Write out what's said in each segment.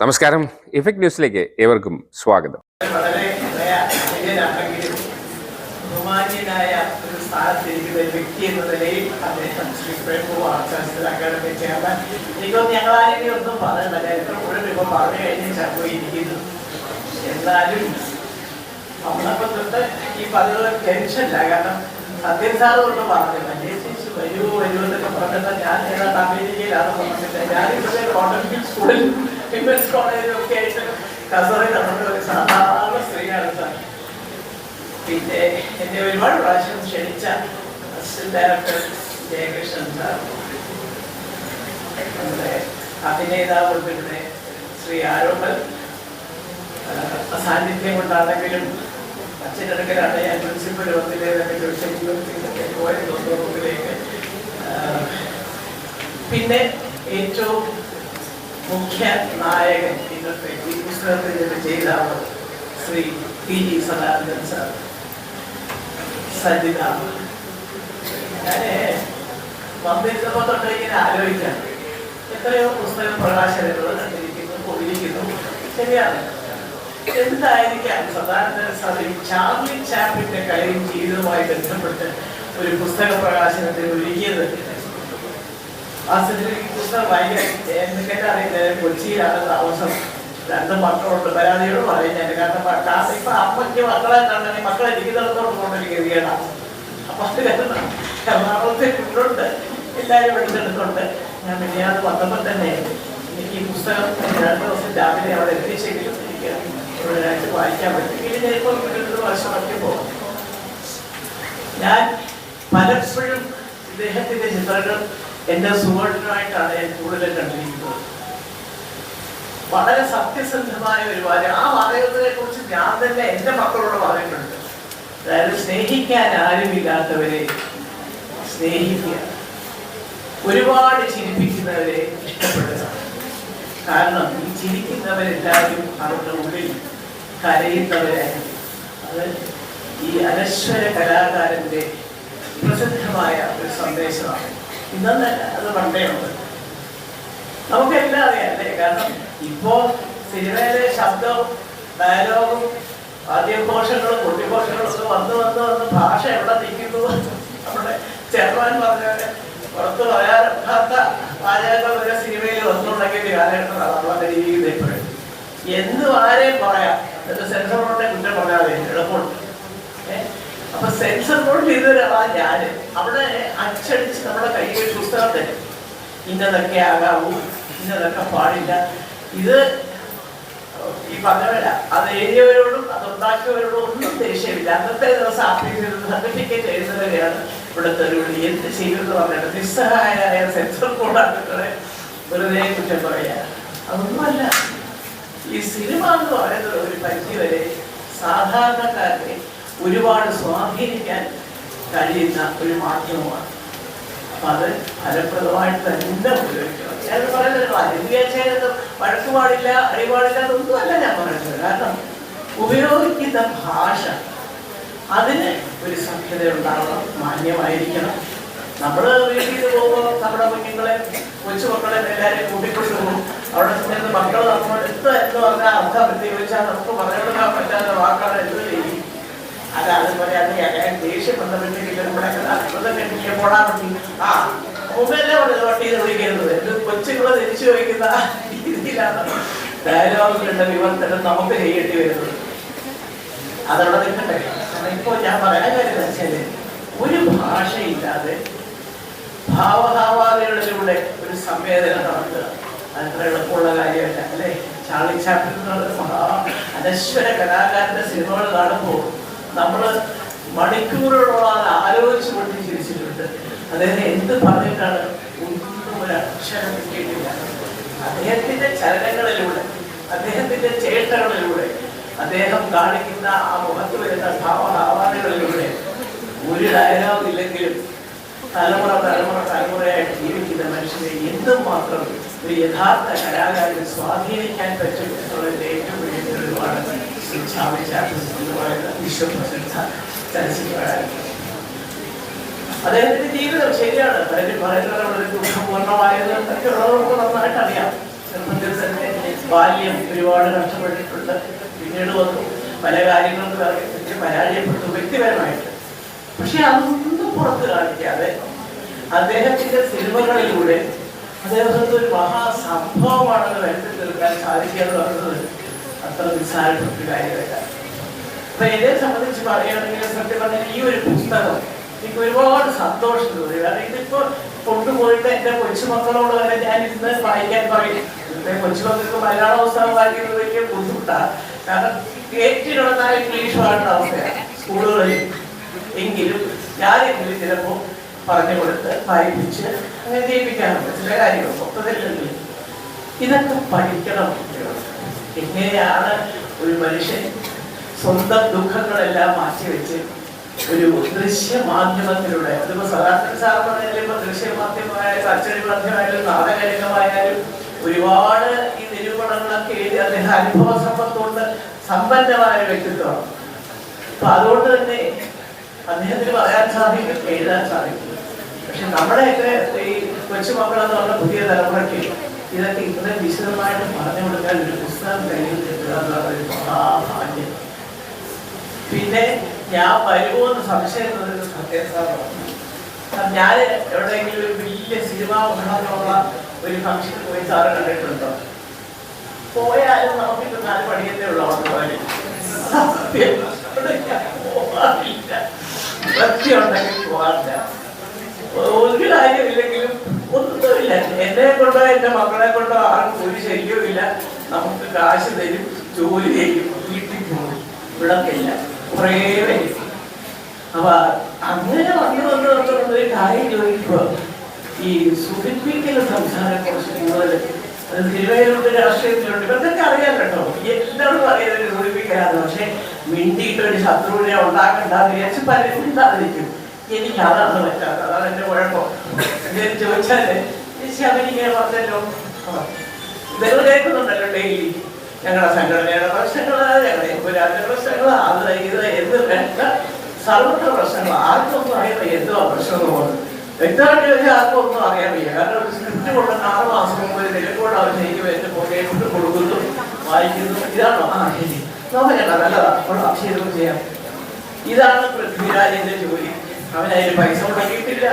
നമസ്കാരം. ഇഫക്ട് ന്യൂസിലേക്ക് ഏവർക്കും സ്വാഗതം. ഒരു വ്യക്തി എന്ന നിലയിൽ ഒന്നും പറയണ്ട ചരിത്രം മുഴുവൻ പറഞ്ഞു ഈ ടെൻഷനില്ല കാരണം സത്യൻ സാർ കൊണ്ട് പറഞ്ഞില്ല. ചേച്ചി വരൂ വരൂ എന്നൊക്കെ പറഞ്ഞിട്ട് ഞാൻ അമേരിക്കയിലാണ് പറഞ്ഞിട്ട് ഞാൻ കോട്ടൺ സ്കൂളിൽ വിമൻസ് കോളേജിലും ഒക്കെ ആയിട്ട് കസറി നടന്ന സാധാരണ സ്ത്രീയാണ് സാർ പിന്നെ എന്നെ ഒരുപാട് പ്രാവശ്യം ക്ഷണിച്ച അസിസ്റ്റന്റ് ഡയറക്ടർ ജയകൃഷ്ണൻ സാർ നമ്മുടെ അഭിനേതാവ് ഉൾപ്പെടെ ശ്രീ ആരോപൽ സാന്നിധ്യം കൊണ്ടാണെങ്കിലും അച്ഛനടുക്കലാണ് ഞാൻ പ്രിൻസിപ്പൽ വന്നിലേതൊക്കെ ചോദിച്ചെങ്കിലൊക്കെ പോയത് റൂമിലേക്ക് പിന്നെ ഏറ്റവും മുഖ്യ നായകൻ ഇന്നത്തെ ഈ പുസ്തകത്തിൽ ചെയ്ത ആൾ Shri P G Sadanandan sir. Sajitha. ഞാൻ വന്നിരുന്നപ്പോ തൊട്ട് ഇങ്ങനെ ആലോചിക്കാം. എത്രയോ പുസ്തക പ്രകാശനങ്ങൾ കണ്ടിരിക്കുന്നു പോയിരിക്കുന്നു. ശരിയാണ്. എന്തായിരിക്കാം സദാനന്ദൻ സാർ ചാർലി ചാപ്പിന്റെ കലയും ജീവിതവുമായി ബന്ധപ്പെട്ട് ഒരു പുസ്തക പ്രകാശനത്തിന് ഒരുക്കിയത്? ഈ പുസ്തകം വായിക്കാൻ എന്തൊക്കെ അറിയില്ല. കൊച്ചിയിലാണ് താമസം. രണ്ട് മക്കളുണ്ട്. കാരണം കാരണം ഇപ്പൊ അമ്മയ്ക്ക് മക്കളെ മക്കളെ ഇരിക്കുന്നിടത്തോട്ട് കൊണ്ടൊരു ഗതികേടാണ് അപ്പൊ അത് ഞാൻ വന്നപ്പോൾ തന്നെ ഈ പുസ്തകം രണ്ട് ദിവസം രാവിലെ അവിടെ എത്തിച്ചെങ്കിലും എനിക്ക് ഒരാഴ്ച വായിക്കാൻ ഞാൻ പലപ്പോഴും ഇദ്ദേഹത്തിന്റെ ചിത്രങ്ങൾ എന്റെ സുഹൃത്തിനായിട്ടാണ് ഞാൻ കൂടുതൽ കണ്ടിരിക്കുന്നത്. വളരെ സത്യസന്ധമായ ഒരു വാചകം. ആ വാചകത്തിനെ കുറിച്ച് ഞാൻ തന്നെ എന്റെ മക്കളോട് പറയുന്നുണ്ട് അതായത് സ്നേഹിക്കാൻ ആരുമില്ലാത്തവരെ സ്നേഹിക്കുക. ഒരുപാട് ചിരിപ്പിക്കുന്നവരെ ഇഷ്ടപ്പെടുക. കാരണം ഈ ചിരിക്കുന്നവരെല്ലാവരും അവരുടെ ഉള്ളിൽ കരയുന്നവരായിരിക്കും അത് ഈ അനശ്വര കലാകാരന്റെ പ്രസിദ്ധമായ ഒരു സന്ദേശമാണ്. ഇന്നല്ല അത് പണ്ടേ ഉണ്ട്. നമുക്കെല്ലാം അറിയാല്ലേ കാരണം ഇപ്പോ സിനിമയിലെ ശബ്ദവും ഡയലോഗും ആദ്യഘോഷങ്ങളും കുട്ടിഘോഷങ്ങളും ഒക്കെ വന്ന് വന്ന് വന്ന് ഭാഷ എവിടെ നിൽക്കുന്നു? നമ്മുടെ ചെയർമാൻ പറഞ്ഞ പുറത്ത് പറയാത്ത വാചകങ്ങൾ വരെ സിനിമയിൽ വന്നുണ്ടെങ്കിൽ കാലഘട്ടം നമ്മളെ രീതിയിൽ ഇപ്പോഴും എന്തും ആരെയും പറയാം. സെൻസർ ബോർഡിനെ കുറ്റം പറയാതെ എളുപ്പമുണ്ട്? അപ്പൊ സെൻസർ ബോർഡ് ചെയ്ത ഒരാളാണ് ഞാൻ. അവിടെ അച്ചടിച്ച് നമ്മുടെ കയ്യിൽ പുസ്തകം തരും ഇന്നതൊക്കെ ആകാവൂ ഇന്നതൊക്കെ പാടില്ല. ഇത് ഈ പറഞ്ഞവരാ അത് എഴുതിയവരോടും അത് ഉണ്ടാക്കിയവരോടും ഒന്നും ദേഷ്യമില്ല. അന്നത്തെ ദിവസം സർട്ടിഫിക്കറ്റ് എഴുതുന്നവരെയാണ് ഇവിടുത്തെ ഒരു എന്ത് ചെയ്യുമെന്ന് പറഞ്ഞിട്ട് നിസ്സഹായരായ സെൻസർ ബോർഡാണ് വെറുതെ കുറ്റം പറയാ അതൊന്നുമല്ല. ഈ സിനിമ എന്ന് പറയുന്നത് ഒരു പരിധി വരെ സാധാരണക്കാരനെ ഒരുപാട് സ്വാധീനിക്കാൻ കഴിയുന്ന ഒരു മാധ്യമമാണ്. അപ്പൊ അത് ഫലപ്രദമായിട്ട് തന്നെ ഉപയോഗിക്കണം ഞാൻ പറയുന്നത് അതിന് വഴക്ക് പാടില്ല അറിവാടില്ല അതൊന്നുമല്ല ഞാൻ പറയുന്നത്. കാരണം ഉപയോഗിക്കുന്ന ഭാഷ അതിന് ഒരു സഭ്യത ഉണ്ടാവണം മാന്യമായിരിക്കണം. നമ്മൾ വീട്ടിൽ പോകുമ്പോൾ നമ്മുടെ കുഞ്ഞുങ്ങളെ കൊച്ചുമക്കളെ എല്ലാവരെയും കൂട്ടിക്കൊണ്ടു പോകും അവിടെ ചെന്ന് മക്കൾ നമ്മളെടുത്ത് എന്ന് പറഞ്ഞാൽ അർത്ഥം പ്രത്യേകിച്ചാൽ നമുക്ക് പറഞ്ഞു കൊടുക്കാൻ പറ്റാത്ത വാക്കാണ് എന്ത് ചെയ്യും? അല്ല അതുപോലെ അത് അങ്ങനെ ദേഷ്യം വന്നപ്പോഴത്തേക്ക് നമ്മുടെ അത്ഭുതം കെട്ടിയ പോടാ പറ്റി ആ മുമ്പല്ലേ പറഞ്ഞു വട്ടിയിൽ വിളിക്കരുത്. എന്ത് കൊച്ചുങ്ങളെ തിരിച്ചു വയ്ക്കുന്ന രീതിയിലാണ് ഡയലോഗുകളുടെ വിവർത്തനം നമുക്ക് ചെയ്യേണ്ടി വരുന്നത്. അതവിടെ നിൽക്കട്ടെ. ഇപ്പോൾ ഞാൻ പറയാൻ കാര്യം വെച്ചാൽ ഒരു ഭാഷയില്ലാതെ ഭാവഭാവാദികളിലൂടെ ഒരു സംവേദനം നടക്കുക അത്ര എളുപ്പമുള്ള കാര്യമല്ല അല്ലേ? ചാർലി ചാപ്പിൽ എന്നുള്ള മഹാ അനശ്വര കലാകാരന്റെ സിനിമകൾ കാണുമ്പോൾ നമ്മൾ മണിക്കൂറുകളോളം ആലോചിച്ച് കൊണ്ട് ചിരിച്ചിട്ടുണ്ട്. അദ്ദേഹം എന്ത് പറഞ്ഞിട്ടാണ് ഒന്നും ഒരു അക്ഷരം കിട്ടിയിട്ടില്ല. അദ്ദേഹത്തിന്റെ ചലനങ്ങളിലൂടെ അദ്ദേഹത്തിന്റെ ചേട്ടകളിലൂടെ അദ്ദേഹം കാണിക്കുന്ന ആ മുഖത്ത് വരുന്ന ഭാവഭാവാദികളിലൂടെ ഒരു ഡയലോഗ് ഇല്ലെങ്കിലും തലമുറ തലമുറ തലമുറയായിട്ട് ജീവിക്കുന്ന മനുഷ്യനെ എന്തും മാത്രം ഒരു യഥാർത്ഥ കലാകാരനെ സ്വാധീനിക്കാൻ പറ്റും എന്നുള്ളതിന്റെ ഏറ്റവും വലിയ തെളിവാണ് ശ്രീ ചാമി ചാപ്പൻ പറയുന്ന വിശ്വപ്രസിദ്ധ അദ്ദേഹത്തിന്റെ ജീവിതം ശരിയാണ്. അദ്ദേഹം പറയുന്നത് വളരെ ഉള്ളവർക്ക് നന്നായിട്ട് അറിയാം ചെറുപ്പത്തിൽ തന്നെ ബാല്യം ഒരുപാട് കഷ്ടപ്പെട്ടിട്ടുണ്ട്. പിന്നീട് വന്നു. പല കാര്യങ്ങളും പരാജയപ്പെട്ടു. വ്യക്തിപരമായിട്ട്. പക്ഷെ അതൊന്നും പുറത്ത് കാണിക്കാതെ അദ്ദേഹത്തിന്റെ സിനിമകളിലൂടെ അദ്ദേഹത്തിന് ഒരു മഹാസംഭവമാണെന്ന് വരുത്തി തീർക്കാൻ സാധിക്കുക എന്ന് പറയുന്നത് അത്ര നിസ്സാരപ്പെട്ട കാര്യമല്ല. എന്നെ സംബന്ധിച്ച് പറയുകയാണെങ്കിൽ സത്യം പറഞ്ഞാൽ ഈ ഒരു പുസ്തകം എനിക്ക് ഒരുപാട് സന്തോഷം തോന്നി. കാരണം ഇതിപ്പോ കൊണ്ടുപോയിട്ട് എന്റെ കൊച്ചുമക്കളോട് വരെ ഞാൻ ഇന്ന് വായിക്കാൻ പറയും ഇന്നത്തെ കൊച്ചുമക്കൾക്ക് മലയാള പുസ്തകം വായിക്കുന്നത് വലിയ ബുദ്ധിമുട്ടാണ് കാരണം കേട്ടിടുന്ന ഇംഗ്ലീഷ് പാടുന്ന അവസ്ഥയാണ് സ്കൂളുകളിൽ. എങ്കിലും ഞാനെങ്കിലും ചിലപ്പോൾ പറഞ്ഞു കൊടുത്ത് വായിപ്പിച്ച് അങ്ങനെ ചെയ്യിപ്പിക്കാറുണ്ട്. ചില കാര്യങ്ങൾ മൊത്തത്തിലുണ്ടെങ്കിൽ ഇതൊക്കെ പഠിക്കണം. എങ്ങനെയാണ് ഒരു മനുഷ്യൻ സ്വന്തം ദുഃഖങ്ങളെല്ലാം മാറ്റിവെച്ച് ഒരു ദൃശ്യ മാധ്യമത്തിലൂടെ അതിപ്പോ സാധാരണ സാർ പറഞ്ഞാലും ഇപ്പൊ ദൃശ്യ മാധ്യമമായാലും അച്ചടി മാധ്യമമായാലും നാടകരംഗമായാലും ഒരുപാട് ഈ നിരൂപണങ്ങളൊക്കെ എഴുതി അദ്ദേഹം അനുഭവ സമ്പത്തുകൊണ്ട് സമ്പന്നമായ വ്യക്തിത്വമാണ്. അപ്പൊ അതുകൊണ്ട് തന്നെ അദ്ദേഹത്തിന് പറയാൻ സാധിക്കും എഴുതാൻ സാധിക്കും. പക്ഷെ നമ്മുടെയൊക്കെ ഈ കൊച്ചുമക്കളെന്ന് പറഞ്ഞ പുതിയ തലമുറയ്ക്ക് ഇതൊക്കെ ഇത്രയും വിശദമായിട്ട് പറഞ്ഞു കൊടുക്കാൻ ഒരു പുസ്തകം കയ്യിൽ കിട്ടുക എന്നുള്ള മഹാഭാഗ്യം. പിന്നെ ഞാൻ വരുമോ എന്ന് സംശയം ഞാൻ എവിടെയെങ്കിലും ഒരു വലിയ സിനിമാ ഭരണമുള്ള ഒരു ഫംഗ്ഷൻ പോയി സാറ് കണ്ടിട്ടുണ്ടോ? പോയാലും നമുക്ക് ഇത് നാല് പണിയല്ലേ ഉള്ളൂ അവിടെ ഞാൻ പോകാറില്ല കാര്യമില്ലെങ്കിലും ഒന്നുമില്ല. എന്നെ കൊണ്ടോ എന്റെ മക്കളെ കൊണ്ടോ ആർക്കും ഒരു ശല്യവുമില്ല. നമുക്ക് കാശ് തരും ജോലി ചെയ്യും വീട്ടിൽ പോകും വിളക്കില്ല കുറേ അപ്പൊ അങ്ങനെ വന്നു വന്ന് വന്ന് വന്ന് ഒരു കാര്യം ചോദിക്കുമ്പോ ഈ സുഖിപ്പിക്കൽ സംസാരം കുറച്ച് അത് തിരുവനന്തപുരത്ത് രാഷ്ട്രീയത്തിലുണ്ട്. ഇവർക്കൊക്കെ അറിയാം കേട്ടോ. എല്ലാവരും പറയുന്നത് സുഖിപ്പിക്കലാണ് പക്ഷെ മിണ്ടിയിട്ട് ഒരു ശത്രുവിനെ ഉണ്ടാക്കണ്ടെന്ന് വിചാരിച്ച് പലരും ഉണ്ടാതിരിക്കും എനിക്ക് അതാണ് പറ്റാത്തത്. അതാണ് എന്റെ കുഴപ്പം. എന്തേലും ചോദിച്ചാൽ ശബരിങ്ങനെ പറഞ്ഞല്ലോ. വെറുതെ കേൾക്കുന്നുണ്ടല്ലോ ഡെയിലി. ഞങ്ങളുടെ സംഘടനയുടെ പ്രശ്നങ്ങൾ ഞങ്ങളുടെ പ്രശ്നങ്ങൾ അത് ഇത് എന്ത് വേണ്ട സർവത്ര പ്രശ്നങ്ങൾ ആർക്കൊന്നും വയ്യ എന്തുവാ പ്രശ്നം പോകുന്നത് വ്യക്തമായിട്ട് ചോദിച്ചാൽ ആർക്കും ഒന്നും അറിയാൻ വയ്യ കാരണം ഒരു സ്ക്രിപ്റ്റ് കൊണ്ട് ആറ് മാസം മുമ്പ് ഒരു നിലക്കോട് ചെയ്യുമ്പോൾ എന്റെ പുറകെ കൊണ്ട് കൊടുക്കുന്നു വായിക്കുന്നു. ഇതാണോ ആ ശരി നോക്കണ്ട നല്ലതാ. അപ്പോൾ ശരി ചെയ്യാം. ഇതാണ് പൃഥ്വിരാജിന്റെ ജോലി. അവൻ അതിന് പൈസ മുടക്കിയിട്ടില്ല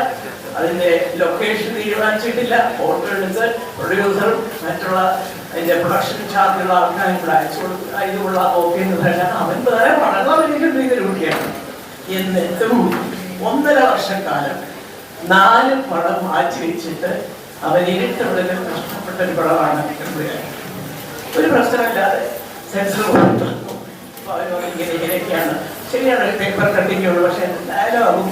അതിന്റെ ലൊക്കേഷൻ തീരുമാനിച്ചിട്ടില്ല. ഫോട്ടോ എടുത്ത് പ്രൊഡ്യൂസറും മറ്റുള്ള അതിന്റെ പ്രൊഡക്ഷൻ ചാർജുള്ള ആൾക്കാരും ഇവിടെ അയച്ചു കൊടുക്കുക എന്ന് പറഞ്ഞാൽ അവൻ വേറെ ഇതിൽ കുട്ടിയാണ് എന്നിട്ടും ഒന്നര വർഷക്കാലം നാല് പടം മാറ്റി വെച്ചിട്ട് അവൻ ഇരുട്ടുള്ളിൽ കഷ്ടപ്പെട്ട ഒരു പടമാണ് ഒരു പ്രശ്നമില്ലാതെ സെൻസർ കൊടുത്തു. ഇങ്ങനെ ഇങ്ങനെയൊക്കെയാണ്. ശരിയാണ് പേപ്പർ കട്ടിങ് ഉള്ളു പക്ഷെ ഡയലോഗും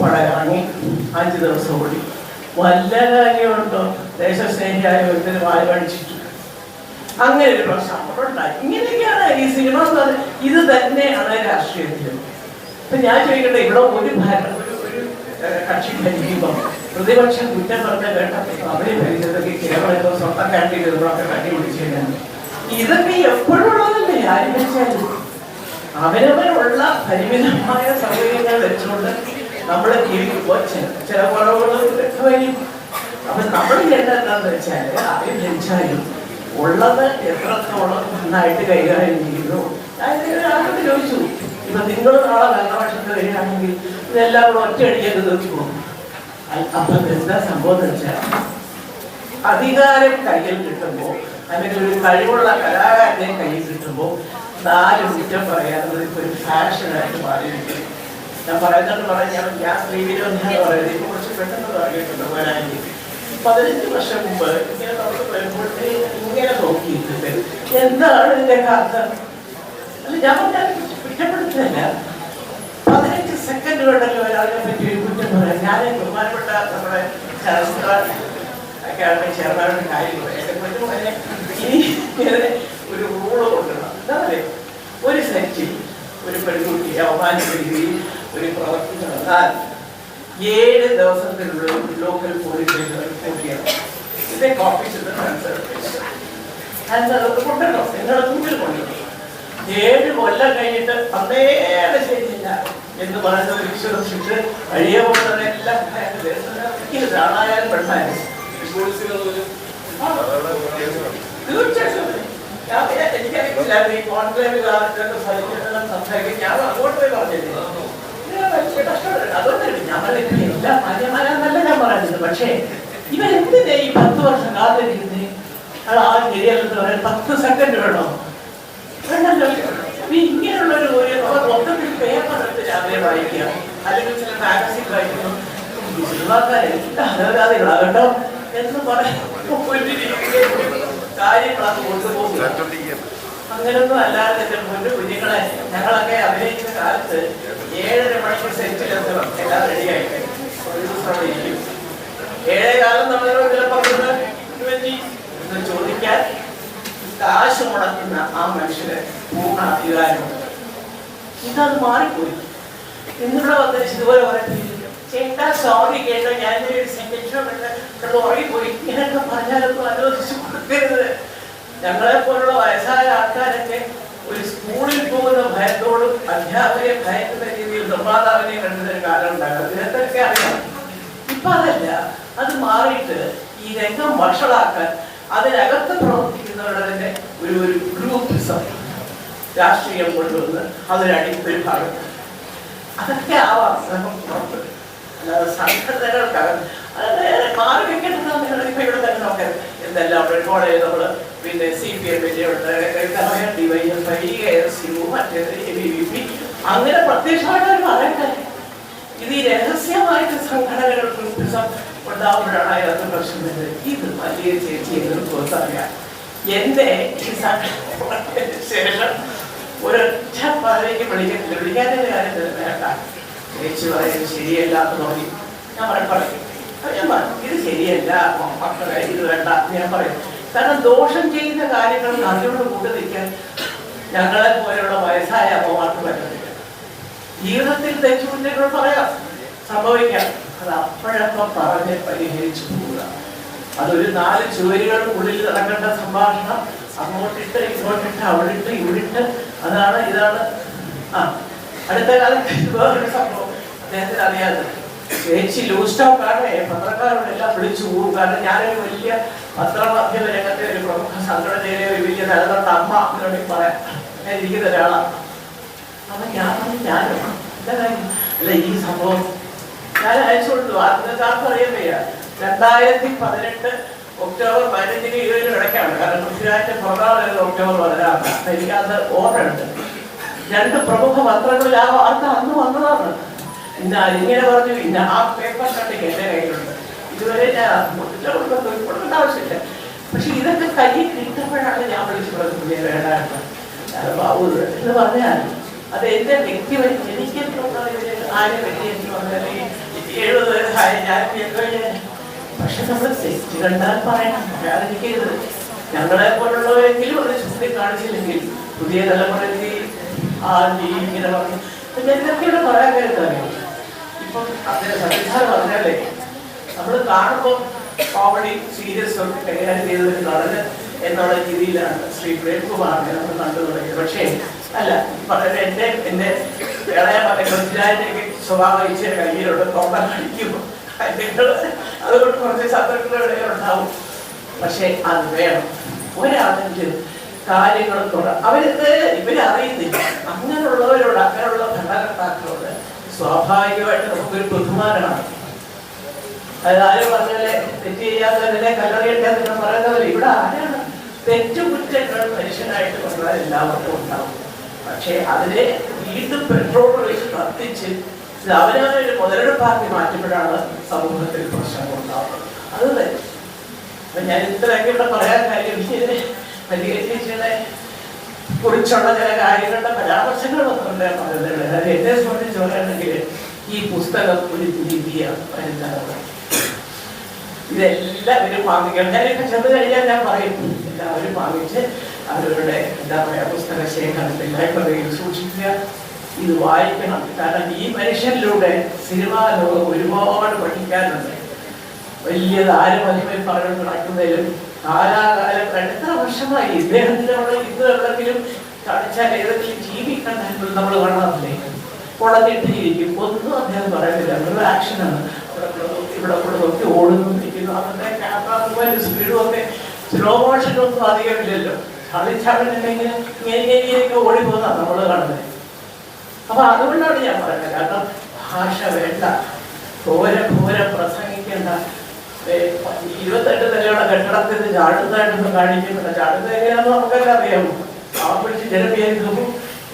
പടം ഇറങ്ങി. അഞ്ച് ദിവസം ഓടി. വല്ല കാര്യമുണ്ടോ? ദേശസ്നേഹിയായ ഒരുത്തിന് വായ കാണിച്ചിട്ടു അങ്ങനെ ഒരു പ്രശ്നം അവിടെ ഉണ്ടായി. ഇങ്ങനെയൊക്കെയാണ് ഈ സിനിമ ഇത് തന്നെയാണ് രാഷ്ട്രീയത്തിൽ ഇപ്പൊ ഞാൻ ചോദിക്കട്ടെ ഇവിടെ ഒരു ഭരണം ഒരു ഒരു കക്ഷി ഭരിക്കുമ്പോൾ പ്രതിപക്ഷം കുറ്റം പറഞ്ഞ കേട്ടപ്പോൾ അവരെ ഭരിച്ചതൊക്കെ കേരളത്തോ സ്വന്തം കാന്റീൻ നമ്മളൊക്കെ കണ്ടി പിടിച്ചിരുന്നു ഇതൊക്കെ എപ്പോഴുള്ളതല്ലേ ആരും വെച്ചാലും അവരവരുള്ള പരിമിതമായ സൗകര്യങ്ങൾ വെച്ചുകൊണ്ട് നമ്മൾ ജീവിക്കുമ്പോൾ ചില- കുറവുകൾ വരും അപ്പൊ നമ്മൾ ചെയ്യേണ്ടതെന്താന്ന് വെച്ചാൽ ആരും ജനിച്ചാലും ഉള്ളത് എത്രത്തോളം നന്നായിട്ട് കൈകാര്യം ചെയ്യുന്നു. ആരോട് ചോദിച്ചു. ഇപ്പൊ നിങ്ങൾ നാളെ ഭരണപക്ഷത്ത് വരികയാണെങ്കിൽ ഇതെല്ലാം കൂടെ ഒറ്റയടിക്കാൻ തീർച്ചു പോകും. അപ്പൊ എന്താ സംഭവം എന്ന് വെച്ചാൽ അധികാരം കയ്യിൽ കിട്ടുമ്പോൾ അല്ലെങ്കിൽ ഒരു കഴിവുള്ള കലാകാരനെ കയ്യിൽ കിട്ടുമ്പോൾ നാല് കുറ്റം ഇപ്പൊ ഒരു ഫാഷനായിട്ട് മാറിയിരിക്കുന്നു. ഞാൻ പറയുന്നത് പറയാൻ ഞാൻ ഞാൻ സ്ത്രീവിരോധന പറയുന്നത് ഇപ്പൊ കുറച്ച് പെട്ടെന്ന് പറയുന്നുണ്ട് വരാനില്ല പതിനഞ്ച് വർഷം മുമ്പ് ഇങ്ങനെ നമുക്ക് വരുമ്പോഴേ ഇങ്ങനെ നോക്കിയിട്ടുണ്ട്. എന്താണ് ഇതിന്റെ കാരണം അല്ല ഞാൻ പറഞ്ഞാൽ കുറ്റപ്പെടുത്തല്ല പതിനഞ്ച് സെക്കൻഡ് വേണ്ടല്ലോ ഒരാളെ പറ്റി ഒരു കുറ്റം പറയാം. ഞാൻ ബഹുമാനപ്പെട്ട നമ്മുടെ ശാസ്ത്ര അക്കാദമി ചെയർമാനുടെ കാര്യം എന്റെ ഇങ്ങനെ ഒരു റൂൾ കൊണ്ടുവരണം. എന്താ പറയുക? ഒരു സെറ്റിൽ ഒരു പെൺകുട്ടിയെ അവമാനിക്കുകയും ഒരു പ്രവൃത്തി നടന്നാൽ ഏഴ് ദിവസത്തിനുള്ളിൽ ലോക്കൽ പോലീസ് റിപ്പോർട്ട് ചെയ്യണം. ഇതിന്റെ കോപ്പീസ് കൊണ്ടുവരണം. നിങ്ങളുടെ മുമ്പിൽ കൊണ്ടുവരണം. ഏഴ് കൊല്ലം കഴിഞ്ഞിട്ട് അന്നേ ശരിയില്ല എന്ന് പറയുന്നത് വിശ്വസിച്ച് കഴിയ പോകുന്നതെല്ലാം ആണായാലും പെണ്ണായാലും. തീർച്ചയായിട്ടും. എനിക്കറിയില്ല ഈ കോൺക്ലേവിൽ ആർക്കൊക്കെ ഫലിക്കുന്നതെന്ന് സംസാരിക്കും ഞാൻ അങ്ങോട്ട് പോയി പറഞ്ഞില്ലേ പക്ഷേ ഇവരെന്തിനാ ഈ പത്ത് വർഷം കാത്തിരിക്കുന്നേ അത് ആ ശരിയല്ലെന്ന് പറയാൻ പത്ത് സെക്കൻഡ് വേണോ വേണ്ടല്ലോ ഇങ്ങനെയുള്ള ഒരു മൊത്തത്തിൽ പേപ്പർ എടുത്ത് രാവിലെ വായിക്കുക അല്ലെങ്കിൽ ചില മാഗസിൻ വായിക്കുന്നു ഈ സിനിമാക്കാരെ അനവരാതികളാ കേട്ടോ എന്ന് പറയാൻ കാര്യങ്ങളാണ് കൊണ്ടുപോകുന്നത് അങ്ങനൊന്നും അല്ലാതെ എന്റെ കുഞ്ഞുങ്ങളെ ഞങ്ങളൊക്കെ അഭിനയിച്ച കാലത്ത് ഏഴര മണിക്കൂർ സെറ്റിലെത്തണം എല്ലാം ഇരിക്കും. ഏഴേ കാലം നമ്മളോട് ചിലപ്പോൾ എന്ന് ചോദിക്കാൻ കാശ് മുടക്കുന്ന ആ മനുഷ്യരെ പൂർണ അധികാരമുണ്ട്. ഇതത് മാറിപ്പോയി. ഇന്നിവിടെ വന്നിട്ട് ഇതുപോലെ പറയുന്നത് ചേട്ടാ സോറി കേട്ടോ ഞാൻ സെക്കൻഡ് ഉറങ്ങിപ്പോയി. ഇങ്ങനെയൊക്കെ പറഞ്ഞാലൊന്നും ആലോചിച്ചു കൊടുക്കരുത്. ഞങ്ങളെ പോലുള്ള വയസ്സായ ആൾക്കാരൊക്കെ ഒരു സ്കൂളിൽ പോകുന്ന ഭയത്തോടും അധ്യാപകരെ ഭയക്കുന്ന രീതിയിൽ നിർമ്മാതാവിനെ കണ്ടൊരു കാലം ഉണ്ടാകും ഇതൊക്കെ അറിയാം ഇപ്പൊ അതല്ല അത് മാറിയിട്ട് ഈ രംഗം വഷളാക്കാൻ അതിനകത്ത് പ്രവർത്തിക്കുന്നവരുടെ ഒരു ഒരു ഗ്രൂപ്പിസം രാഷ്ട്രീയം കൊണ്ടുവന്ന് അതിനടി ഒരു ഭാഗം അതൊക്കെ ആവാം അല്ലാതെ സംഘടനകൾക്കകം അതായത് മാറി വെക്കേണ്ടതാണ് നിങ്ങൾ ഇപ്പൊ ഇവിടെ തന്നെ നോക്കാം എന്തെല്ലാം ഒരുപാട് നമ്മൾ പിന്നെ സി പി എമ്മിന്റെ ഉണ്ട് ഡിവൈഎഫ്ഐ എസ് യു മറ്റേത് എ ബി വി പി അങ്ങനെ പ്രത്യക്ഷമായിട്ട് പറയട്ടെ ഇത് ഈ രഹസ്യമായിട്ട് സംഘടനകൾ ഉണ്ടാവുമ്പോഴാണ് അതിനകത്ത് പ്രശ്നം വരുന്നത്. ഇത് വലിയ ചേച്ചി എതിർപ്പ് അറിയാം. എന്റെ ഈ സംഘടന ശേഷം ഒരൊറ്റ പാലേക്ക് വിളിക്കുന്നില്ല വിളിക്കാത്തതിന്റെ കാര്യം വേണ്ട ചേച്ചി പറയുന്നത് ശരിയല്ല എന്ന് ഞാൻ പറയും പറയും. ഞാൻ പറഞ്ഞു ഇത് ശരിയല്ല മക്കളെ ഇത് വേണ്ട ഞാൻ പറയും. കാരണം ദോഷം ചെയ്യുന്ന കാര്യങ്ങൾ നദിയോട് കൂട്ടി നിൽക്കാൻ ഞങ്ങളെ പോലെയുള്ള വയസ്സായ അമ്മമാർക്ക് പറ്റുന്നില്ല ജീവിതത്തിൽ തെറ്റുകുറ്റങ്ങൾ പറയാം സംഭവിക്കാം. അത് അപ്പോഴപ്പം പറഞ്ഞ് പരിഹരിച്ചു പോവുക. അതൊരു നാല് ചുവരുകൾക്കുള്ളിൽ നടക്കേണ്ട സംഭാഷണം. അങ്ങോട്ടിട്ട് ഇങ്ങോട്ടിട്ട് അവിടിട്ട് ഇവിടിട്ട്. അതാണ് ഇതാണ്. ആ അടുത്ത കാലത്ത് വേറൊരു സംഭവം. അദ്ദേഹത്തിന് അറിയാതെ ചേച്ചി ആണ്. പത്രക്കാരോടെല്ലാം വിളിച്ചു പോകും കാരണം ഞാനൊരു വലിയ പത്രമാധ്യമ രംഗത്തെ ഒരു പ്രമുഖ സംഘടനയിലെ ഒരു വലിയ നിലനിർത്ത അമ്മ എന്നോട് പറയാൻ ഞാൻ ഇരിക്കുന്ന ഒരാളാണ്. അപ്പൊ ഞാൻ ഞാനും? എന്താ കാര്യം അല്ല ഈ സംഭവം ഞാൻ അയച്ചു കൊടുത്തു. ആത്മകാർക്ക് അറിയാൻ രണ്ടായിരത്തി പതിനെട്ട് ഒക്ടോബർ പതിനഞ്ചിന് ഇരുപതിനും ഇടയ്ക്കാണ്. കാരണം പൃഥ്വിരാജിന്റെ പുറകാല ഒക്ടോബർ പതിനാറാണ് എനിക്ക് അന്ന് ഓർമ്മയുണ്ട്. രണ്ട് പ്രമുഖ പത്രങ്ങളിൽ ആ വാർത്ത അന്ന് വന്നതാണ്. ഇന്ന ഇങ്ങനെ പറഞ്ഞു ഇന്ന ആ പേപ്പർ കട്ടിങ് എന്റെ കയ്യിലുണ്ട്. ഇതുവരെ കൊടുക്കേണ്ട ആവശ്യമില്ല. പക്ഷെ ഇതൊക്കെ കയ്യിൽ കിട്ടുമ്പോഴാണ് ഞാൻ വിളിച്ചു പറഞ്ഞു വേണ്ടായിരുന്നു ബാബു എന്ന് പറഞ്ഞാൽ അത് എന്റെ വ്യക്തിപരം എനിക്ക് ആരെ എന്ന് എന്തോ പക്ഷെ നമ്മൾ തെറ്റ് കണ്ടാൽ പറയണം പറയാതിരിക്കരുത് ഞങ്ങളെ പോലുള്ളവരെങ്കിലും അത് ചൂണ്ടിക്കാണിച്ചില്ലെങ്കിൽ പുതിയ തലമുറയിൽ ആ നീ ഇങ്ങനെ പറഞ്ഞു. ഇതൊക്കെയുള്ള പറയാൻ കരുതാറിയോ ഇപ്പം അതിന്റെ സംവിധാനം അതിനല്ലേ നമ്മൾ കാണുമ്പോൾ കോമഡി സീരിയസ് കൈകാര്യം ചെയ്ത ഒരു നടന് എന്നുള്ള രീതിയിലാണ് ശ്രീ പ്രേംകുമാറിനെ നമ്മൾ കണ്ടു തുടങ്ങിയത്. പക്ഷേ അല്ല പറഞ്ഞ എന്റെ എന്റെ മകൻ പൃഥ്വിരാജിന്റെ സ്വഭാവം കയ്യിലുണ്ട്. അടിക്കുമ്പോൾ അതുകൊണ്ട് കുറച്ച് ശത്രുക്കളുടെ ഉണ്ടാവും. പക്ഷെ അത് വേണം. ഒരാളെങ്കിലും കാര്യങ്ങൾ തുടങ്ങും അവരിത് ഇവരറിയുന്നില്ല. അങ്ങനെയുള്ളവരോട് അങ്ങനെയുള്ള ഭരണകർത്താക്കളോട് സ്വാഭാവികമായിട്ട് നമുക്കൊരു ബഹുമാനമാണ്. അതായത് ആരും പറഞ്ഞാലേ തെറ്റ് ചെയ്യാത്തവരെ കല്ലറിയട്ടെ എന്ന് പറയുന്നവർ ഇവിടെ ആരാണ്? തെറ്റുകുറ്റങ്ങൾ മനുഷ്യനായിട്ട് വന്നാൽ എല്ലാവർക്കും ഉണ്ടാവും. പക്ഷേ അതിനെ വീണ്ടും പെട്രോൾ ഒഴിച്ച് കത്തിച്ച് അവനവനൊരു മുതലെടുപ്പാക്കി മാറ്റുമ്പോഴാണ് സമൂഹത്തിൽ പ്രശ്നങ്ങൾ ഉണ്ടാവുന്നത്. അത് തന്നെ ഞാൻ ഇത്രയൊക്കെ ഇവിടെ പറയാൻ കാര്യം. ഇതിനെ ചേച്ചിയുടെ കുറിച്ചുള്ള ചില കാര്യങ്ങളുടെ പരാമർശങ്ങൾ അതായത് എന്നെ സംബന്ധിച്ച് പറയുകയാണെങ്കിൽ ഈ പുസ്തകം ഒരു ദിവ്യ ഇതെല്ലാവരും വാങ്ങിക്കണം. ഞാനൊക്കെ ചെന്ന് കഴിഞ്ഞാൽ ഞാൻ പറയും എല്ലാവരും വാങ്ങിച്ച് അവരുടെ എന്താ പറയാ പുസ്തക ശേഖരത്തിൽ ലൈബ്രറിയിൽ സൂക്ഷിക്കുക. ഇത് വായിക്കണം. കാരണം ഈ മനുഷ്യനിലൂടെ സിനിമാ ലോകം ഒരുപാട് പഠിക്കാനുണ്ട്. വലിയ താരമഹിമയിൽ പറഞ്ഞു നടക്കുന്നതിലും കാലാകാലം എത്ര വർഷമായി ഇദ്ദേഹത്തിന്റെ അവിടെ ഇത് എവിടെങ്കിലും കാണിച്ചാൽ ഏതെങ്കിലും ജീവി നമ്മൾ കാണാറില്ലേ? കുളഞ്ഞിട്ടിരിക്കും. ഒന്നും അദ്ദേഹം പറയുന്നില്ല ഒരു ആക്ഷനാണ് ഇവിടെ കൂടെ നോക്കി ഓടുന്നു ഇരിക്കുന്നു അവരുടെ ക്യാമറ സ്പീഡും ഒക്കെ സ്ലോ മോഷനൊന്നും അധികമില്ലല്ലോ. ചളിച്ചാടനുണ്ടെങ്കിൽ ഇങ്ങനെ ഇങ്ങനെയൊക്കെ ഓടി പോകുന്ന നമ്മൾ കാണുന്നത് അപ്പൊ അതുകൊണ്ടാണ് ഞാൻ പറയുന്നത് കാരണം ഭാഷ വേണ്ട. ഘോര ഘോര പ്രസംഗിക്കേണ്ട ഇരുപത്തെട്ട് നിലയുടെ കെട്ടിടത്തിൽ ചാടുന്നതായിട്ടൊന്നും കാണിക്കുന്നില്ല ചാടുന്നത് എങ്ങനെയാണെന്ന് നമുക്കെല്ലാം അറിയാമോ? ആ പിടിച്ച് ജനപ്രിയായിരുന്നു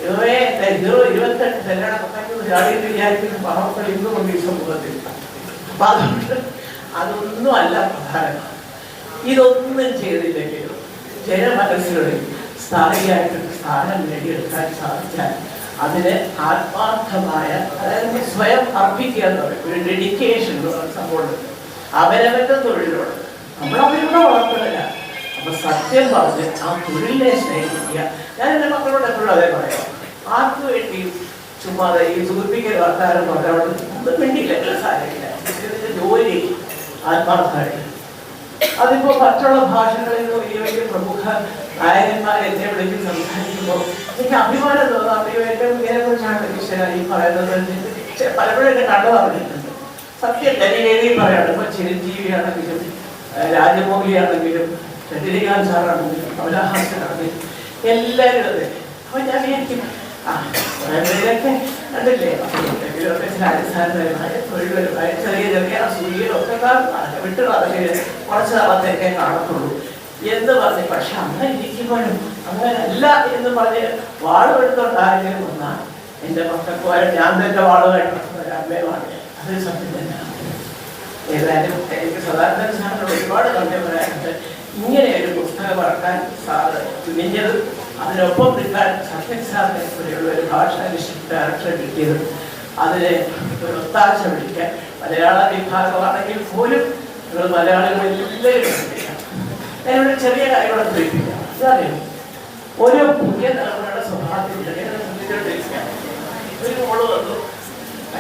ഇതേ ഇരുപത് ഇരുപത്തെട്ട് നിലയുടെ ചാടിയിട്ട് വിചാരിക്കുന്ന പാവങ്ങൾ ഇന്നും ഉണ്ട് ഈ സമൂഹത്തിൽ. അപ്പൊ അതുകൊണ്ട് അതൊന്നും അല്ല ഇതൊന്നും ചെയ്തില്ലെങ്കിലും ജനമനസ്സുകളിൽ സ്ഥായിയായിട്ടൊരു സ്ഥാനം നേടിയെടുക്കാൻ സാധിച്ചാൽ അതിന് ആത്മാർത്ഥമായ അതായത് സ്വയം അർപ്പിക്കുക എന്ന് പറയും. ഒരു ഡെഡിക്കേഷൻ സംഭവമുണ്ട്. അവരവരുടെ തൊഴിലുള്ളത് നമ്മൾ അവരുടെ വളർത്തുന്നില്ല. അപ്പൊ സത്യം പറഞ്ഞ് ആ തൊഴിലിനെ സ്നേഹിക്കുക. ഞാൻ എന്റെ മക്കളോട് എപ്പോഴും അതേ പറയാം. ആർക്കു വേണ്ടി ചുമ്മാതെ ഈ സൂചിപ്പിക്കൽ വർത്താനം പറഞ്ഞവരോട് ഒന്നും വേണ്ടിയില്ല സാരമില്ല ജോലി ആത്മാർത്ഥമായിട്ട്. അതിപ്പോ മറ്റുള്ള ഭാഷകളിൽ നിന്ന് വലിയ വലിയ പ്രമുഖ നായകന്മാർ എന്നെ വിളിച്ച് സംസാരിക്കുമ്പോൾ എനിക്ക് അഭിമാനം തോന്നാം. അയ്യോ ഇതിനെ കുറിച്ചാണ് ഈ പറയുന്നത് പലപ്പോഴും എന്നെ കണ്ടു പറഞ്ഞിട്ടുണ്ട്. സത്യം ഡൽഹിയിൽ പറയാണ്. ഇപ്പൊ ചിരഞ്ജീവിയാണെങ്കിലും രാജമൗലിയാണെങ്കിലും രജനീകാന്ത് സാറാണെങ്കിലും കമലഹാസനാണെങ്കിലും എല്ലാവരും അതെ. അപ്പൊ ഞാൻ വിചാരിക്കും ആ ഇവരൊക്കെ കണ്ടില്ലേ? ചെറിയ ചെറിയ അതൊക്കെ കുറച്ച് നാളത്തേക്കേ കാണത്തുള്ളൂ. എന്ന് പറഞ്ഞ് പക്ഷെ അങ്ങനെ ഇരിക്കുമ്പോഴും അങ്ങനല്ല എന്ന് പറഞ്ഞ് വാളുമെടുത്തോണ്ട് ആരെങ്കിലും വന്നാൽ എന്റെ മക്കൾക്ക് ഞാൻ തന്നെ വാളുമായിട്ട് ഒരു അമ്മയുമാണ് അതൊരു സത്യം തന്നെയാണ് ഏതായാലും എനിക്ക് സാധാരണ സാറിനോട് ഒരുപാട് പറയാനുണ്ട്. ഇങ്ങനെ ഒരു പുസ്തകം ഇറക്കാൻ സാറ് തുനിഞ്ഞത് അതിനൊപ്പം നിൽക്കാൻ സത്യൻ സാറിനെ പോലെയുള്ള ഒരു ഭാഷാ ഡയറക്ടറെ കിട്ടിയത് അതിനെ ഒരു ഒത്താശ വിളിക്കാൻ മലയാള വിഭാഗമാണെങ്കിൽ പോലും നിങ്ങൾ മലയാളികളിൽ എല്ലാവരും. ഞാനിവിടെ ചെറിയ കാര്യങ്ങളെ ധരിപ്പിക്കാം ഇതറിയാം ഒരു പുതിയ തലമുറയുടെ സ്വഭാവത്തിൽ ഒരു മോൾ വന്നു.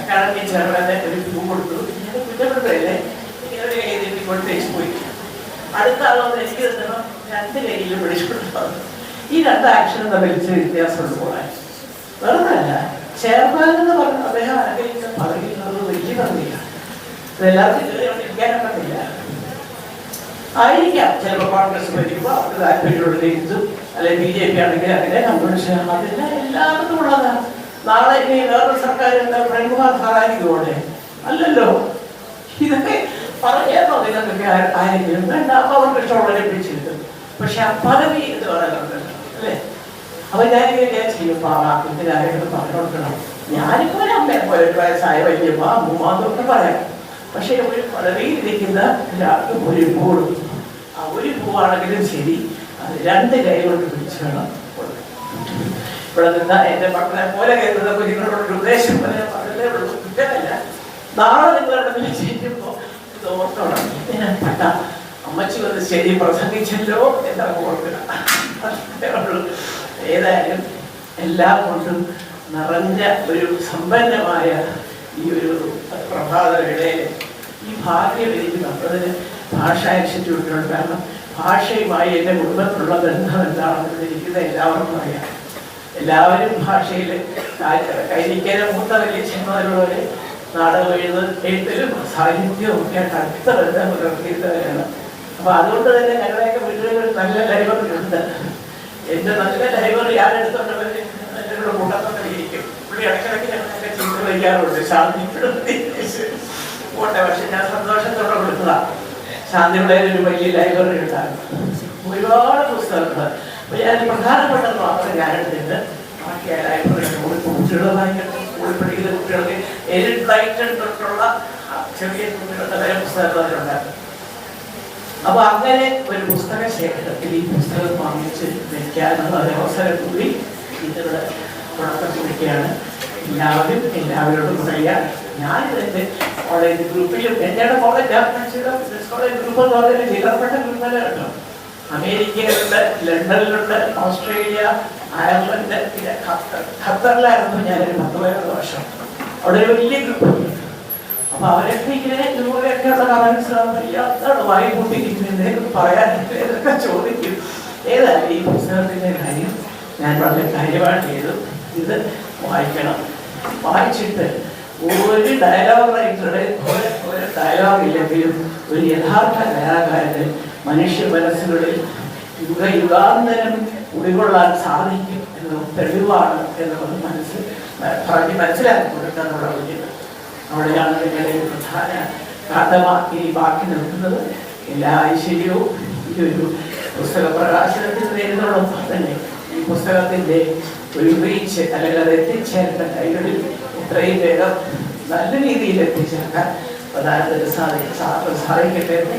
അക്കാഡമി ചേർന്നെ ഒരു ക്യൂ കൊടുത്തു. ഇങ്ങനെ കുറ്റപ്പെടുത്തല്ലേ ഇങ്ങനെ കയ്യിൽ കൊടുത്തേച്ച് പോയി. അടുത്ത ആളൊന്ന് എനിക്ക് തന്നെ രണ്ട് ഈ രണ്ട് ആക്ഷനും തമ്മിൽ ഇച്ചിരി വ്യത്യാസമുണ്ട് പോകാൻ വെറുതല്ല ചെയർമാൻ എന്ന് പറഞ്ഞ അദ്ദേഹം അനുഗ്രഹിച്ച പറയുന്നത് വലിയ അവിടെ ഇരിക്കാനൊക്കത്തില്ല ആയിരിക്കാം. ചിലപ്പോൾ കോൺഗ്രസ് ഭരിക്കുമ്പോൾ അവർക്ക് താല്പര്യമുള്ള ഹിന്ദു അല്ലെങ്കിൽ ബി ജെ പി ആണെങ്കിൽ അങ്ങനെ കമ്മ്യൂണിസ്റ്റ് അതെല്ലാം എല്ലാവർക്കും ഉള്ളതാണ്. നാളെ ഇനി വേറൊരു സർക്കാർ എന്താ പ്രമുഖ സാറായിരിക്കുമോടെ അല്ലല്ലോ. ഇതൊക്കെ പറയാമോ ഇതൊക്കെ ആരെങ്കിലും വേണ്ട. അപ്പൊ അവർക്ക് ഇഷ്ടമുള്ളവരെ പിടിച്ചിരുത്തും പക്ഷെ ആ പദവി എന്ന് പറയുന്നത് അല്ലേ? അപ്പൊ ഞാനിങ്ങനെ ഞാൻ ചെയ്യും പാവാക്കിന്റെ കാര്യങ്ങൾ പറഞ്ഞു കൊടുക്കണം. ഞാനിപ്പോ ഒരു അമ്മയെ പോലെ ഒരു വയസ്സായ വല്യമ്മ അമ്മൂമ്മ പറയാം. പക്ഷെ ഒരു പദവിയിൽ ഇരിക്കുന്ന ഒരാൾക്ക് ഒരു പൂ ആ ഒരു പൂവാണെങ്കിലും ശരി. അത് രണ്ട് കൈ കൊണ്ട് പിടിച്ചു വേണം. ഇവിടെ എന്റെ മക്കളെ പോലെ കരുതുന്ന കുഞ്ഞുങ്ങളോട് ഉപദേശം പോലെ പറഞ്ഞതേ ഉള്ളൂ. കുറ്റമല്ല നാളെ നിങ്ങളുടെ മുന്നിൽ ചെയ്യുമ്പോൾ ഇത് ഓർക്കണം ഇതിനെപ്പെട്ട അമ്മച്ചി വന്ന് ശരി പ്രസംഗിച്ചല്ലോ അത്രേ ഉള്ളൂ. ഏതായാലും എല്ലാം കൊണ്ടും നിറഞ്ഞ ഒരു സമ്പന്നമായ ഈ ഒരു പ്രഭാത വേളയിൽ ഈ ഭാഗ്യം എനിക്ക് നമ്മളതിന് ഭാഷാ ഇൻസ്റ്റിറ്റ്യൂട്ടിനുണ്ട് കാരണം ഭാഷയുമായി എന്റെ കുടുംബത്തിലുള്ള ബന്ധം എന്താണെന്ന് ഇരിക്കുന്ന എല്ലാവർക്കും അറിയാം. എല്ലാവരും ഭാഷയിൽ കൈനിക്കര മൂത്ത വലിയ ചെന്മാരുള്ളവര് നാടകം എഴുതുന്നത് എഴുത്തലും സാഹിത്യവും ഒക്കെ അടുത്ത ബന്ധം പുലർത്തിയിട്ടവരാണ് അപ്പൊ അതുകൊണ്ട് തന്നെ ഞങ്ങളുടെയൊക്കെ വീടുകളിൽ നല്ല ലൈബ്രറി ഉണ്ട് എന്റെ നല്ല ലൈബ്രറി ആരെടുത്തോണ്ടവർ എന്നോട് പുള്ളി ഇടയ്ക്കിടയ്ക്ക് ഞങ്ങളൊക്കെ ചീത്ത വയ്ക്കാറുണ്ട് ശാന്തി പോട്ടെ പക്ഷെ ഞാൻ സന്തോഷത്തോടെ കൊടുത്തതാണ് ശാന്തിയുടെ ഒരു വലിയ ലൈബ്രറി ഉണ്ടാകും ഒരുപാട് പുസ്തകങ്ങൾ. അപ്പൊ ഞാൻ പ്രധാനപ്പെട്ടത് മാത്രം ഞാൻ എടുത്തിട്ട് ബാക്കി സ്കൂളിൽ കുട്ടികൾ വായിക്കട്ടെ സ്കൂളിൽ പഠിക്കുന്ന കുട്ടികൾക്ക് തൊട്ടുള്ള ചെറിയ കുട്ടികളുടെ വരെ പുസ്തകങ്ങൾ അതിലുണ്ടായിരുന്നു. അപ്പൊ അങ്ങനെ ഒരു പുസ്തക ശേഖരത്തിൽ ഈ പുസ്തകം വാങ്ങിച്ച് വെക്കാനുള്ള ഒരു അവസരം കൂടി ഇതിവിടെ തുടക്കം വിളിക്കുകയാണ് എല്ലാവരും എല്ലാവരോടും പറയുക ഞാൻ എന്റെ കോളേജ് ഗ്രൂപ്പിലും എന്റെ കോളേജ് കോളേജ് ഗ്രൂപ്പ് എന്ന് പറഞ്ഞാൽ ചിലർപ്പെട്ട ഗ്രൂപ്പല്ല കേട്ടോ. അമേരിക്കയിലുണ്ട് ലണ്ടനിലുണ്ട് ഓസ്ട്രേലിയ അയർലൻഡ് പിന്നെ ഖത്തർ. ഖത്തറിലായിരുന്നു ഞാനൊരു പത്തൊമ്പത് വർഷം. അവിടെ ഒരു വലിയ ഗ്രൂപ്പ് അപ്പൊ അവരൊക്കെ ഇങ്ങനെ ഇതുപോലെയൊക്കെ ഉള്ള കമന്റ്സ് എന്താണ് വായി കൂട്ടിയിരിക്കുന്നത് പറയാൻ ഇതൊക്കെ ചോദിക്കും. ഏതായാലും ഈ പുസ്തകത്തിന്റെ കാര്യം ഞാൻ വളരെ കാര്യമായിട്ട് ചെയ്തു ഇത് വായിക്കണം. വായിച്ചിട്ട് ഒരു ഡയലോഗ് റൈറ്ററുടെ ഒരു ഡയലോഗ് ഇല്ലെങ്കിലും ഒരു യഥാർത്ഥ കലാകാരന് മനുഷ്യ മനസ്സുകളിൽ യുഗ യുഗാന്തരം ഉൾക്കൊള്ളാൻ സാധിക്കും എന്നത് തെളിവാണ് എന്നുള്ളത് മനസ്സ് പറഞ്ഞ് മനസ്സിലാക്കി കൊടുക്കാനുള്ള ഉദ്യമം അവിടെയാണ് നിങ്ങളുടെ പ്രധാന ഘാതമാക്കി ബാക്കി നിൽക്കുന്നത്. എല്ലാ ഐശ്വര്യവും ഈ ഒരു പുസ്തക പ്രകാശനത്തിൽ നേരിടുന്നതോടൊപ്പം തന്നെ ഈ പുസ്തകത്തിന്റെ ഒരു റീച്ച് അല്ലെങ്കിൽ അത് എത്തിച്ചേർന്ന കൈകളിൽ ഇത്രയും വേഗം നല്ല രീതിയിൽ എത്തിച്ചേർക്കാൻ പ്രധാനത്തിന് സാധിക്കും സാധിക്കട്ടെ സാധിക്കട്ടെ